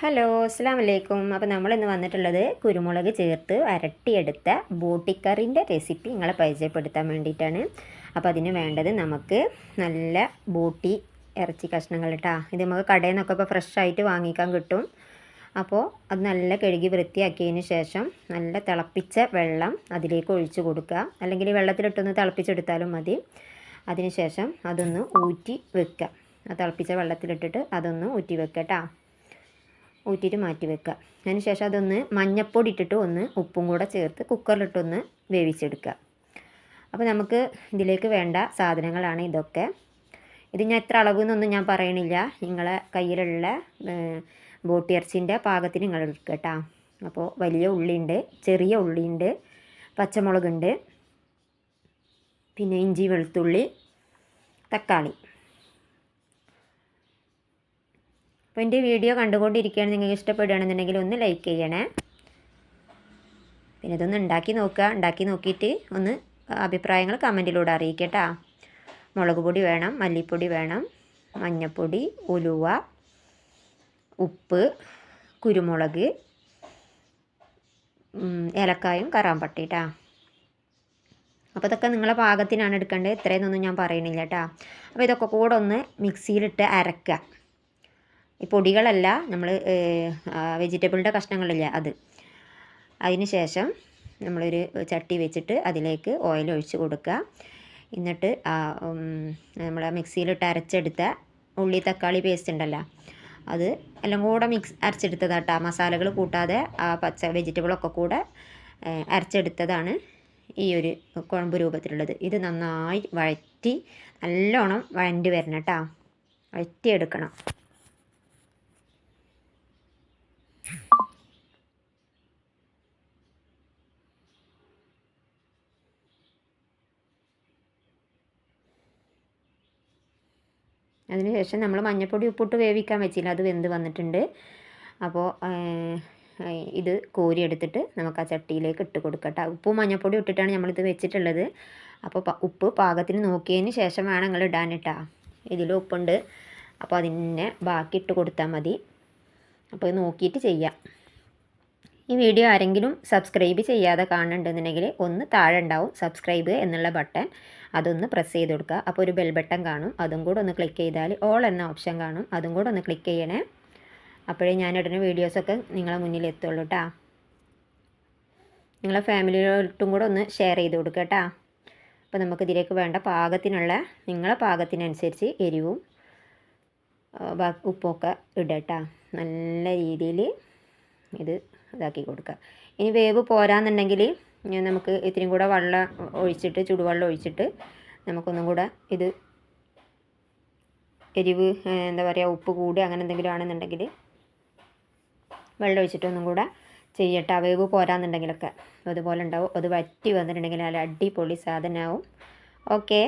Hello അസ്സാം വലൈക്കും അപ്പോൾ നമ്മളിന്ന് വന്നിട്ടുള്ളത് കുരുമുളക് ചേർത്ത് അരട്ടിയെടുത്ത ബോട്ടിക്കറിന്റെ റെസിപ്പി നിങ്ങളെ പരിചയപ്പെടുത്താൻ വേണ്ടിയിട്ടാണ്. അപ്പോൾ അതിന് വേണ്ടത് നമുക്ക് നല്ല ബോട്ടി ഇറച്ചി കഷ്ണങ്ങൾ കേട്ടോ ഇത് നമുക്ക് കടയിൽ നിന്നൊക്കെ ഇപ്പോൾ ഫ്രഷായിട്ട് വാങ്ങിക്കാൻ കിട്ടും. അപ്പോൾ അത് നല്ല കഴുകി വൃത്തിയാക്കിയതിന് ശേഷം നല്ല തിളപ്പിച്ച വെള്ളം അതിലേക്ക് ഒഴിച്ചു കൊടുക്കുക. അല്ലെങ്കിൽ വെള്ളത്തിലിട്ടൊന്ന് തിളപ്പിച്ചെടുത്താലും മതി. അതിനുശേഷം അതൊന്ന് ഊറ്റി വെക്കുക. ആ തിളപ്പിച്ച വെള്ളത്തിലിട്ടിട്ട് അതൊന്ന് ഊറ്റി വെക്കുക കേട്ടോ ഊറ്റിയിട്ട് മാറ്റി വെക്കുക. അതിന് ശേഷം അതൊന്ന് മഞ്ഞപ്പൊടി ഇട്ടിട്ട് ഒന്ന് ഉപ്പും കൂടെ ചേർത്ത് കുക്കറിലിട്ടൊന്ന് വേവിച്ചെടുക്കുക. അപ്പോൾ നമുക്ക് ഇതിലേക്ക് വേണ്ട സാധനങ്ങളാണ് ഇതൊക്കെ. ഇത് ഞാൻ എത്ര അളവ് എന്നൊന്നും ഞാൻ പറയണില്ല. നിങ്ങളെ കയ്യിലുള്ള ബോട്ടി ഇറച്ചിന്റെ പാകത്തിന് നിങ്ങൾ എടുക്കുക കേട്ടോ. അപ്പോൾ വലിയ ഉള്ളിയുണ്ട് ചെറിയ ഉള്ളിയുണ്ട് പച്ചമുളകുണ്ട് പിന്നെ ഇഞ്ചി വെളുത്തുള്ളി തക്കാളി. അപ്പോൾ എന്റെ വീഡിയോ കണ്ടുകൊണ്ടിരിക്കുകയാണ് നിങ്ങൾക്ക് ഇഷ്ടപ്പെടുകയാണെന്നുണ്ടെങ്കിൽ ഒന്ന് ലൈക്ക് ചെയ്യണേ. പിന്നെ ഇതൊന്ന് ഉണ്ടാക്കി നോക്കുക. ഉണ്ടാക്കി നോക്കിയിട്ട് ഒന്ന് അഭിപ്രായങ്ങൾ കമന്റിലൂടെ അറിയിക്കട്ടാ. മുളക് പൊടി വേണം മല്ലിപ്പൊടി വേണം മഞ്ഞൾപ്പൊടി ഉലുവ ഉപ്പ് കുരുമുളക് ഏലക്കായും കറാമ്പട്ടിട്ടാ. അപ്പോൾ ഇതൊക്കെ നിങ്ങളെ പാകത്തിനാണ് എടുക്കേണ്ടത്. ഇത്രയൊന്നും ഞാൻ പറയണില്ല കേട്ടോ. അപ്പോൾ ഇതൊക്കെ കൂടെ ഒന്ന് മിക്സിയിലിട്ട് അരക്കുക. ഈ പൊടികളല്ല നമ്മൾ വെജിറ്റബിളിന്റെ കഷ്ണങ്ങളില്ല അത്. അതിന് ശേഷം നമ്മളൊരു ചട്ടി വെച്ചിട്ട് അതിലേക്ക് ഓയിൽ ഒഴിച്ച് കൊടുക്കുക. എന്നിട്ട് നമ്മൾ മിക്സിയിലിട്ട് അരച്ചെടുത്ത ഉള്ളി തക്കാളി പേസ്റ്റ് ഉണ്ടല്ലോ അത് എല്ലാം കൂടെ മിക്സ് അരച്ചെടുത്തതാട്ടോ മസാലകൾ കൂട്ടാതെ ആ പച്ച വെജിറ്റബിളൊക്കെ കൂടെ അരച്ചെടുത്തതാണ് ഈ ഒരു കുഴമ്പ് രൂപത്തിലുള്ളത്. ഇത് നന്നായി വഴറ്റി നല്ലോണം വഴണ്ടി വരണം കേട്ടോ വഴറ്റിയെടുക്കണം. അതിനുശേഷം നമ്മൾ മഞ്ഞൾപ്പൊടി ഉപ്പിട്ട് വേവിക്കാൻ വെച്ചില്ല. അത് വെന്ത് വന്നിട്ടുണ്ട്. അപ്പോൾ ഇത് കോരി എടുത്തിട്ട് നമുക്ക് ആ ചട്ടിയിലേക്ക് ഇട്ട് കൊടുക്കട്ടെ ഉപ്പും മഞ്ഞൾപ്പൊടി ഇട്ടിട്ടാണ് നമ്മളിത് വെച്ചിട്ടുള്ളത്. അപ്പോൾ ഉപ്പ് പാകത്തിന് നോക്കിയതിന് ശേഷം വേണം നിങ്ങൾ ഇടാൻ ഇട്ടാ ഇതിൽ ഉപ്പുണ്ട്. അപ്പോൾ അതിനെ ബാക്കി ഇട്ട് കൊടുത്താൽ മതി. അപ്പോൾ നോക്കിയിട്ട് ചെയ്യാം. ഈ വീഡിയോ ആരെങ്കിലും സബ്സ്ക്രൈബ് ചെയ്യാതെ കാണുന്നുണ്ടെന്നുണ്ടെങ്കിൽ ഒന്ന് താഴെ ഉണ്ടാവും സബ്സ്ക്രൈബ് എന്നുള്ള ബട്ടൺ അതൊന്ന് പ്രസ് ചെയ്ത് കൊടുക്കുക. അപ്പോൾ ഒരു ബെൽ ബട്ടൺ കാണും. അതും കൂടെ ഒന്ന് ക്ലിക്ക് ചെയ്താൽ ഓൾ എന്ന ഓപ്ഷൻ കാണും. അതും കൂടെ ഒന്ന് ക്ലിക്ക് ചെയ്യണേ. അപ്പോഴേ ഞാൻ ഇടുന്ന വീഡിയോസൊക്കെ നിങ്ങളെ മുന്നിൽ എത്തുള്ളൂ കേട്ടോ നിങ്ങളെ ഫാമിലിയിലോട്ടും കൂടെ ഒന്ന് ഷെയർ ചെയ്ത് കൊടുക്കുക കേട്ടോ അപ്പോൾ നമുക്ക് ഇതിലേക്ക് വേണ്ട പാകത്തിനുള്ള നിങ്ങളെ പാകത്തിനനുസരിച്ച് എരിവും ഉപ്പൊക്കെ ഇടട്ടാ നല്ല രീതിയിൽ ഇത് ഇതാക്കി കൊടുക്കുക. ഇനി വേവ് പോരാന്നുണ്ടെങ്കിൽ നമുക്ക് ഇത്തിരിയും കൂടെ വെള്ളം ഒഴിച്ചിട്ട് ചുടുവെള്ളം ഒഴിച്ചിട്ട് നമുക്കൊന്നും കൂടെ ഇത് എരിവ് എന്താ പറയുക ഉപ്പ് കൂടി അങ്ങനെ എന്തെങ്കിലും ആണെന്നുണ്ടെങ്കിൽ വെള്ളം ഒഴിച്ചിട്ടൊന്നും കൂടെ ചെയ്യട്ടെ. വേവ് പോരാന്നുണ്ടെങ്കിലൊക്കെ. അതുപോലെ ഉണ്ടാവും. അത് വറ്റി വന്നിട്ടുണ്ടെങ്കിൽ നല്ല അടിപൊളി സാധനമാവും. ഓക്കെ.